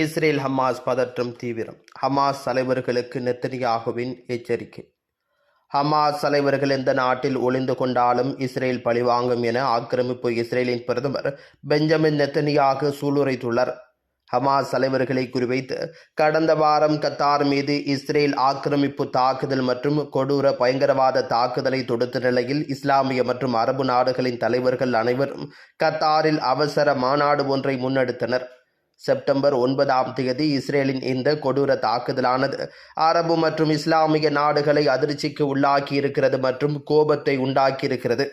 Israel Hamas பதற்றம் தீவிரம். Hamas தலைவர்களுக்கு நெத்தனியாகுவின் எச்சரிக்கை. ஹமாஸ் தலைவர்கள் எந்த நாட்டில் ஒளிந்து கொண்டாலும் இஸ்ரேல் பழிவாங்கும் என ஆக்கிரமிப்பு இஸ்ரேலின் பிரதமர் பெஞ்சமின் நெத்தனியாக சூளுரைத்துள்ளார். ஹமாஸ் தலைவர்களை குறிவைத்து கடந்த வாரம் கத்தார் மீது இஸ்ரேல் ஆக்கிரமிப்பு தாக்குதல் மற்றும் கொடூர பயங்கரவாத தாக்குதலை தொடுத்த நிலையில் இஸ்லாமிய மற்றும் அரபு நாடுகளின் தலைவர்கள் அனைவரும் கத்தாரில் அவசர மாநாடு ஒன்றை முன்னெடுத்தனர். செப்டம்பர் ஒன்பதாம் தேதி இஸ்ரேலின் இந்த கொடூர தாக்குதலானது அரபு மற்றும் இஸ்லாமிய நாடுகளை அதிர்ச்சிக்கு உள்ளாக்கி இருக்கிறது மற்றும் கோபத்தை உண்டாக்கியிருக்கிறது.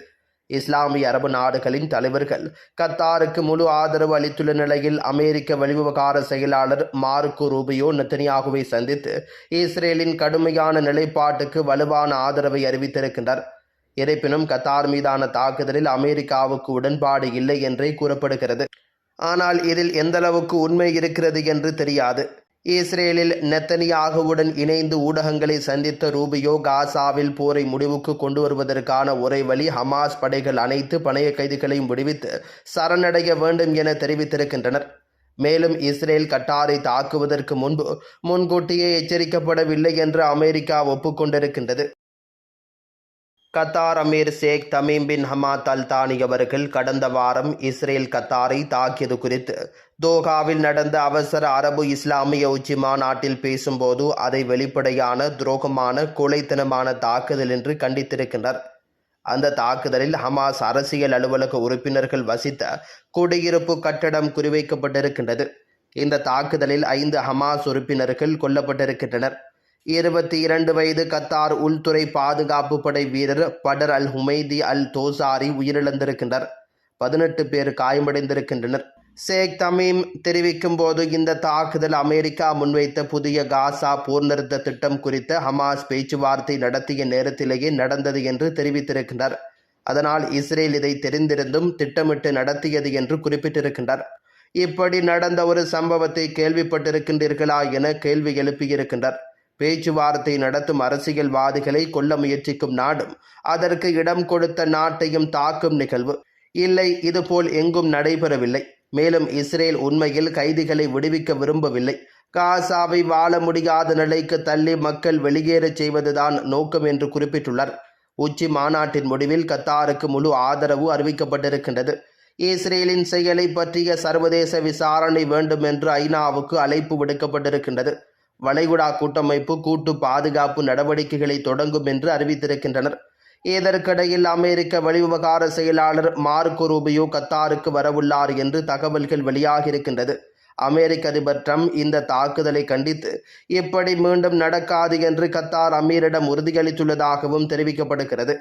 இஸ்லாமிய அரபு நாடுகளின் தலைவர்கள் கத்தாருக்கு முழு ஆதரவு அளித்துள்ள நிலையில் அமெரிக்க வெளிவிவகார செயலாளர் மார்க்கு ரூபியோ நெத்தனியாகுவை சந்தித்து இஸ்ரேலின் கடுமையான நிலைப்பாட்டுக்கு வலுவான ஆதரவை அறிவித்திருக்கின்றார். இருப்பினும் கத்தார் மீதான தாக்குதலில் அமெரிக்காவுக்கு உடன்பாடு இல்லை என்றே கூறப்படுகிறது. ஆனால் இதில் எந்தளவுக்கு உண்மை இருக்கிறது என்று தெரியாது. இஸ்ரேலில் நெத்தனியாகவுடன் இணைந்து ஊடகங்களை சந்தித்த ரூபியோ காசாவில் போரை முடிவுக்கு கொண்டு வருவதற்கான ஒரே வழி ஹமாஸ் படைகள் அனைத்து பணைய கைதிகளையும் விடுவித்து சரணடைய வேண்டும் என தெரிவித்திருக்கின்றனர். மேலும் இஸ்ரேல் கட்டாரை தாக்குவதற்கு முன்பு முன்கூட்டியே எச்சரிக்கப்படவில்லை என்று America ஒப்புக்கொண்டிருக்கின்றது. Qatar Emir Sheikh Tamim bin Hamad Al Thani அவர்கள் கடந்த வாரம் இஸ்ரேல் கத்தாரை தாக்கியது குறித்து தோஹாவில் நடந்த அவசர அரபு இஸ்லாமிய உச்சி மாநாட்டில் பேசும்போது அதை வெளிப்படையான துரோகமான கொலைத்தனமான தாக்குதல் என்று கண்டித்திருக்கின்றனர். அந்த தாக்குதலில் ஹமாஸ் அரசியல் அலுவலக உறுப்பினர்கள் வசித்த குடியிருப்பு கட்டடம் குறிவைக்கப்பட்டிருக்கின்றது. இந்த தாக்குதலில் ஐந்து ஹமாஸ் உறுப்பினர்கள் கொல்லப்பட்டிருக்கின்றனர். இருபத்தி இரண்டு வயது கத்தார் உள்துறை பாதுகாப்பு படை வீரர் படர் அல் ஹுமைதி அல் தோசாரி உயிரிழந்திருக்கின்றனர். பதினெட்டு பேர் காயமடைந்திருக்கின்றனர். ஷேக் தமீம் தெரிவிக்கும் போது இந்த தாக்குதல் அமெரிக்கா முன்வைத்த புதிய காசா போர் நிறுத்த திட்டம் குறித்த ஹமாஸ் பேச்சுவார்த்தை நடத்திய நேரத்திலேயே நடந்தது என்று தெரிவித்திருக்கின்றார் அதனால் இஸ்ரேல் இதை தெரிந்திருந்தும் திட்டமிட்டு நடத்தியது என்று குறிப்பிட்டிருக்கின்றார் இப்படி நடந்த ஒரு சம்பவத்தை கேள்விப்பட்டிருக்கின்றீர்களா என கேள்வி எழுப்பியிருக்கின்றார் பேச்சுவார்த்தை நடத்தும் அரசியல்வாதிகளை கொல்ல முயற்சிக்கும் நாடும் அதற்கு இடம் கொடுத்த நாட்டையும் தாக்கும் நிகழ்வு. இல்லை இதுபோல் எங்கும் நடைபெறவில்லை. மேலும் இஸ்ரேல் உண்மையில் கைதிகளை விடுவிக்க விரும்பவில்லை. காசாவை வாழ முடியாத நிலைக்கு தள்ளி மக்கள் வெளியேறச் செய்வதுதான் நோக்கம் என்று குறிப்பிட்டுள்ளார். உச்சி மாநாட்டின் முடிவில் கத்தாருக்கு முழு ஆதரவு அறிவிக்கப்பட்டிருக்கின்றது. இஸ்ரேலின் செயலை பற்றிய சர்வதேச விசாரணை வேண்டும் என்று ஐநாவுக்கு அழைப்பு விடுக்கப்பட்டிருக்கின்றது. வளைகுடா கூட்டமைப்பு கூட்டு பாதுகாப்பு நடவடிக்கைகளை தொடங்கும் என்று அறிவித்திருக்கின்றனர். இதற்கிடையில் அமெரிக்க வெளிவிவகார செயலாளர் மார்க்கோ ரூபியோ கத்தாருக்கு வரவுள்ளார் என்று தகவல்கள் வெளியாகியிருக்கின்றது. அமெரிக்க அதிபர் ட்ரம்ப் இந்த தாக்குதலை கண்டித்து இப்படி மீண்டும் நடக்காது என்று கத்தார் அமீரிடம் உறுதியளித்துள்ளதாகவும் தெரிவிக்கப்படுகிறது.